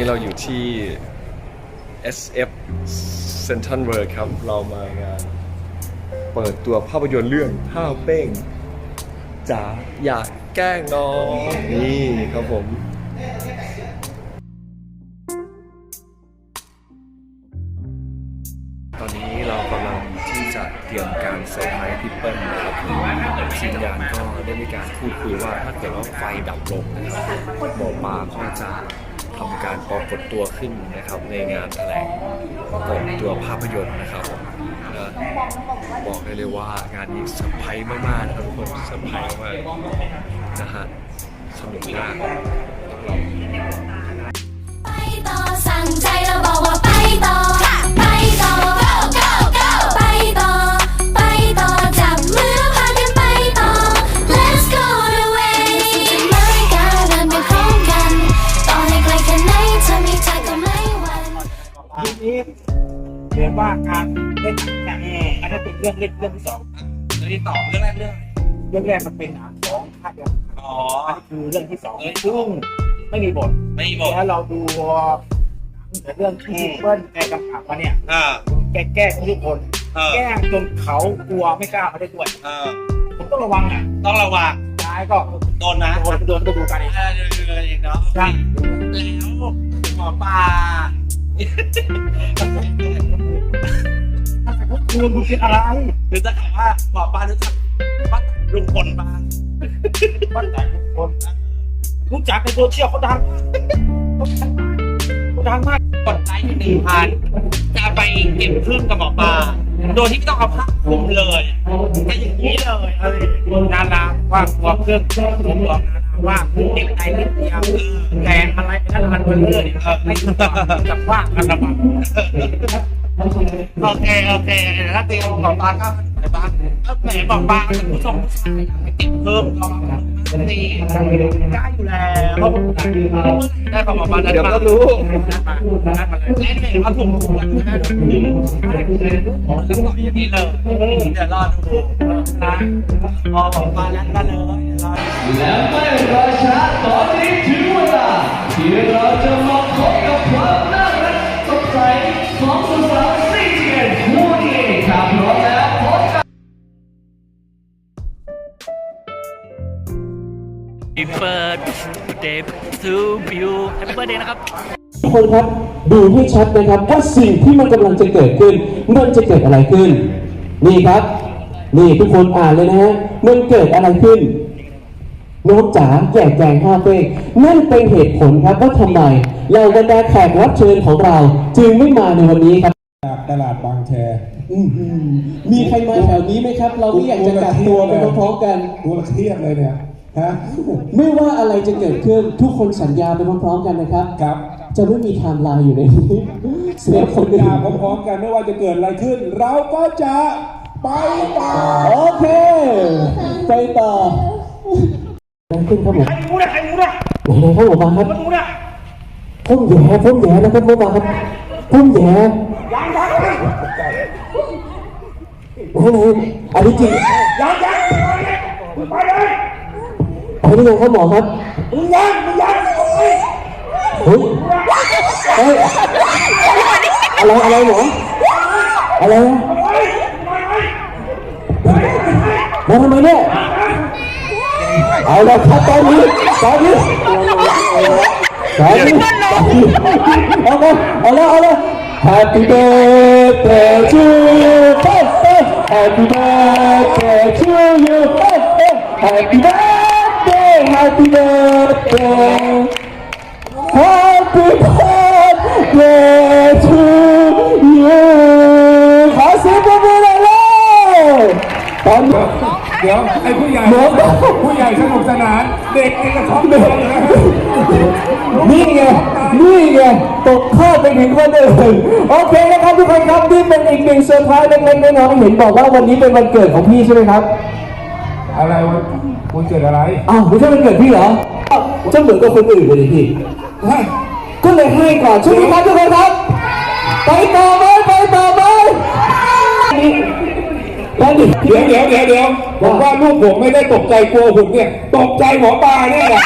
นี้เราอยู่ที่ SF Central World ครับ เรามางานเปิดตัวภาพยนตร์เรื่องห้าวเป้งจ๋าอยากแกล้งน้องนี่ครับผมตอนนี้เรากำลังที่จะเตรียมการเซอร์ไพรส์พี่เปิ้ลนะครับทีมงานก็ได้มีการพูดคุยว่าถ้าเกิดว่าไฟดับลงนะครับหมอปลาก็จะ ทำการปรากฏตัวขึ้นนะครับ ในงานแถลงเปิดตัวภาพยนตร์นะครับผมนะบอกได้เลยว่างานนี้เซอร์ไพรส์มากๆนะครับทุกคนเซอร์ไพรส์มากนะฮะสนุกมาก นี้เรียกว่าการเล่นหนังอันนั้นเป็นเรื่องเล่นเรื่องที่สองเรื่องที่ต่อเรื่องแรกเรื่องเรื่องแรกมันเป็นหนังของภาคเดียวอ๋ออันนี้คือเรื่องที่สองซึ่งไม่มีบทไม่มีบอกแล้วเราดูหนังเรื่องที่เปิ้ลแกกำกับมาเนี่ยแกแก้ทุกคน แก้จนเขากลัวไม่กล้ามาได้ด้วยผมต้องระวังอะต้องระวังท้ายก็โดนนะโดนโดนก็ดูกันเองเออเดี๋ยวเองเนาะใช่แล้วหมอปลา คุณคุณคิดอะไรหรือจะถามว่าหมอปลารู้จักป้าลุงพลบ้างบ้านไหนทุกคนรู้จักในโซเชียลเขาดังเขาดังมากกดไลค์หนึ่งพันจะไปเก็บพึ่งกับหมอปลาโดยที่ไม่ต้องเอาผ้าคลุมเลยแค่อย่างนี้เลยเอ้ยนาราว่าตัวเครื่องผมบอกนารา ว่าคุณเด็กไทยนิดเดียวแต่อะไรนั่นมันเบลอเนี่ยเออไม่ต้องจับว่ากันระวังโอเคโอเคแล้วตีหมอปลาก็อะไรบ้างเออแหมบอกปลาเป็นผู้ชมผู้ชายไปเก็บเพิ่มก็ นี่ได้อยู่แล้วได้ของมอปลานั้นเดี๋ยวมาก็รู้นัดมานัดมาเลยเล่นเลยเอาถุงถุงกันนะแล้วก็อย่างนี้เลยเดี๋ยวรอดูนะพอของมาแล้วก็เลยรอและไม่รอช้าตอนนี้ถึงเวลาที่เราจะมาพบกับความ Happy birthday to you Happy birthday นะครับทุกคนครับดูให้ชัดนะครับว่าสิ่งที่มันกำลังจะเกิดขึ้นมันจะเกิดอะไรขึ้น นี่ครับ นี่ทุกคนอ่านเลยนะฮะมันเกิดอะไรขึ้นน้องจ๋าแก่แกงห้าเป้งนั่นเป็นเหตุผลครับว่าทำไมเราบรรดาแขกรับเชิญของเรา จึงไม่มาในวันนี้ครับจากตลาดบางแคอื้อหือมีใครมาแถวนี้ไหมครับ เราไม่อยากจะกักตัวไปพร้อมๆกันกูละเครียดเลยเนี่ย ฮะไม่ว่าอะไรจะเกิดขึ้นทุกคนสัญญาไปพร้อมๆกันนะครับ ครับจะไม่มีไทม์ไลน์อยู่ในนี้เสียเดี๋ยวคคนนอื่ยานพร้อมๆกันไม่ว่าจะเกิดอะไรขึ้น เราก็จะไปต่อโอเค ไปต่อขึ้นครับผมใครรู้นะใครรู้นะไหนๆครับผมมาครับรู้นะพุ่มแย่พุ่มแย่นะครับผมมาครับพุ่มแย่ยังยังไหนๆอันนี้จริงยังยังไปเลย ไปได้ยังครับหมอครับมึงยังมึงยังเฮ้ยเฮ้ยเฮ้ยอะไรอะไรหมออะไรนะมาทำไมเนี่ยเอาละครับตอนนี้ตอนนี้ตอนนี้เอาละเอาละเอาละ Happy birthday to you Happy birthday to you Happy birthday Happy birthday Happy birthday to you ขอเสียงปรบมือหน่อยเลยตอนนี้เดี๋ยวไอ้ผู้ใหญ่ผู้ใหญ่สนุกสนานเด็กนี่ก็ท้องเด็กนี่ไงนี่ไงตกข้อไปถึงคนอื่นโอเคนะครับทุกคนครับนี่เป็นอีกหนึ่งเซอร์ไพรส์เล็กๆน้อยๆเห็นบอกว่าวันนี้เป็นวันเกิดของพี่ใช่ไหมครับ อะไรวะ คุณเกิดอะไรอ้าวไม่ใช่วันเกิดพี่เหรอจะเหมือนกับคนอื่นเลยดิพี่ฮะก็เลยให้ก่อนใช่ไหมครับทุกคนครับ ไปต่อไหมไปต่อไหมนี่แล้วดิเดี๋ยวเดี๋ยวเดี๋ยวเดี๋ยวผมว่าลูกผมไม่ได้ตกใจกลัวหุ่นเนี่ย ตกใจหมอปลาเนี่ยแหละ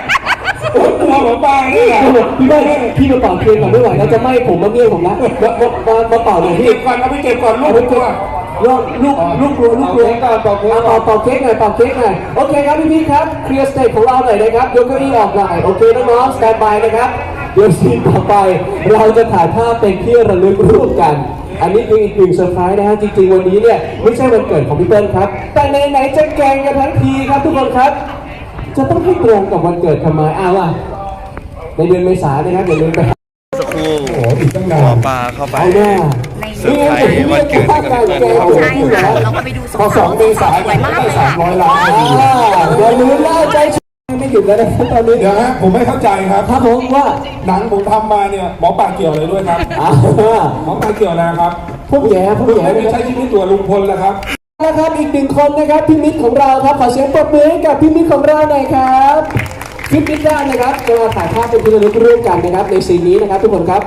กลัวหมอปลาเนี่ยพี่ไม่พี่มาเป่าเทียนก่อนไม่ไหวแล้วจะไหม้ผมมาเมี่ยงผมละมามามามาเป่าหน่อยพี่เก็บก่อนเอาไปเก็บก่อนลูกกลัว ลูกลูกลูกกลัวลูกกลัวเป่าเป่าเป่าเป่าเค้กหน่อยเป่าเค้กหน่อยโอเคครับพี่พี่ครับเคลียร์สเตจของเราหน่อยนะครับยกเก้าอี้ออกหน่อยโอเคน้องๆสแตนบายนะครับเดี๋ยวซีนต่อไปเราจะถ่ายภาพเป็นที่ระลึกร่วมกัน อันนี้คืออีกหนึ่งเซอร์ไพรส์นะฮะจริงๆวันนี้เนี่ยไม่ใช่วันเกิดของพี่เปิ้ลครับ แต่ไหนๆจะแกล้งกันทั้งทีครับทุกคนครับ จะต้องให้ตรงกับวันเกิดทำไมอ้าวอะในเดือนเมษายนนะครับอย่าลืมไปสักครู่โอ้โหอีกตั้งหนามอนปลาเข้าไป เอาแน่เซอร์ไพรส์วันเกิดให้กับพี่เปิ้ลใช่ค่ะเราก็ไปดูพอสองเมษายนก็ได้สามร้อยล้านอย่าลืมล่าใจไม่หยุดแล้วนะครับตอนนี้เดี๋ยวฮะผมไม่เข้าใจครับ ครับผมว่าหนังผมทำมาเนี่ยหมอปลาเกี่ยวอะไรด้วยครับอ่าหมอปลาเกี่ยวอะไรครับพวกแย่พวกแย่ไม่นะคใช่รับชีวิตตัวลุงพลแล้วครับ นะครับอีกหนึ่งคนนะครับพี่มิตรของเราครับขอเสียงปรบมือให้กับพี่มิตรของเราหน่อยครับพี่มิตรได้นะครับจะมาถ่ายภาพเป็นที่ระลึกร่วมกันนะครับในซีนนี้นะครับทุกคนครับ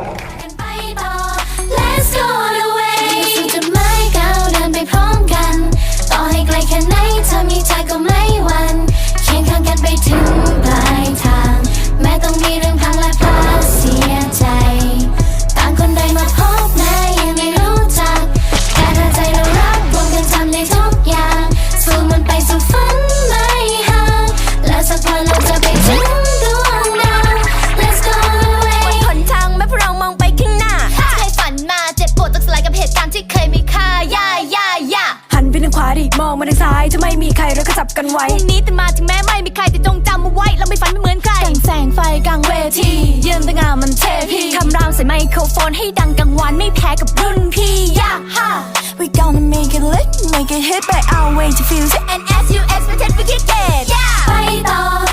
ก็จับกันไว้พรุ่งนี้แต่มาถึงแม้ไม่มีใครแต่จงจำเอาไว้เราไม่ฝันไม่เหมือนใครแต่งแสงไฟกลางเวทีเยี่ยมแต่งามมันเทพีคำรามใส่ไมโครโฟนให้ดังกังวานไม่แพ้กับรุ่นพี่ย่าฮ่า We gonna make it lit make it hit by our way to feel it and as you expected we get it ไปต่อไปต่อ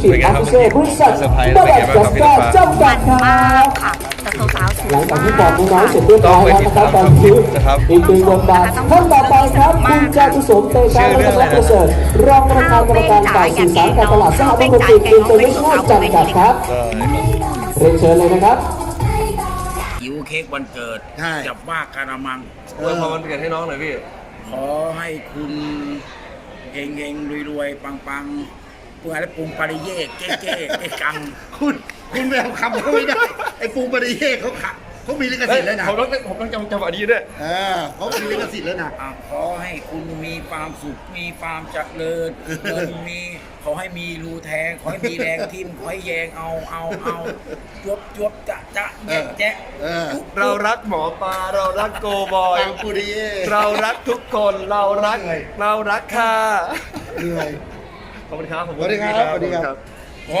ชิปอาร์เซอร์บริษัทตลาดจัสกาจำกัดครับค่ะแต่สาวๆสหวลัยงจากมาที่บอกกน้องๆเสร็จเรียบร้อยแล้วนะครับตอนนี้นะครับอีกหนึ่งบทบาทท่านต่อไปครับคุณจาตุสมเตชะรัตนประเสริฐรองประธานกรรมการฝ่ายสื่อสารการตลาดสหพันธ์ธุรกิจอินเตอร์เนชั่นแนลจำกัดครับเรียนเชิญเลยนะครับหิวเค้กวันเกิดใช่จับว่าการะมังอวยพรวันเกิดให้น้องหน่อยพี่ ขอให้คุณเฮงเฮงรวยรวยปังปัง เพื่อให้ปรุงปาริเย่เก้เก้เก้กัง คุณคุณไปเอาคำเขาไม่ได้ ไอ้ปูปริเย่เขาขะเขามีลิขสิทธิ์แล้วนะผมต้องผมต้องจำจังหวะนี้ด้วยเออเขามีลิขสิทธิ์แล้วนะ อะขอให้คุณมีความสุข มีความเจริญเงินมีขอให้มีรูแทง ขอให้มีแรงทิ่มขอให้แยงเอาเอาเอาจวบจวบจะจะแยะแจ๊ะเออจุ๊บ เรารักหมอปลาเรารักโกบอย ปังปุริเย่เรารักทุกคนเรารักเหนื่อยเรารักค่ะ เหนื่อย ขอบคุณครับผมสวัสดีครับสวัสดีครับ โอ้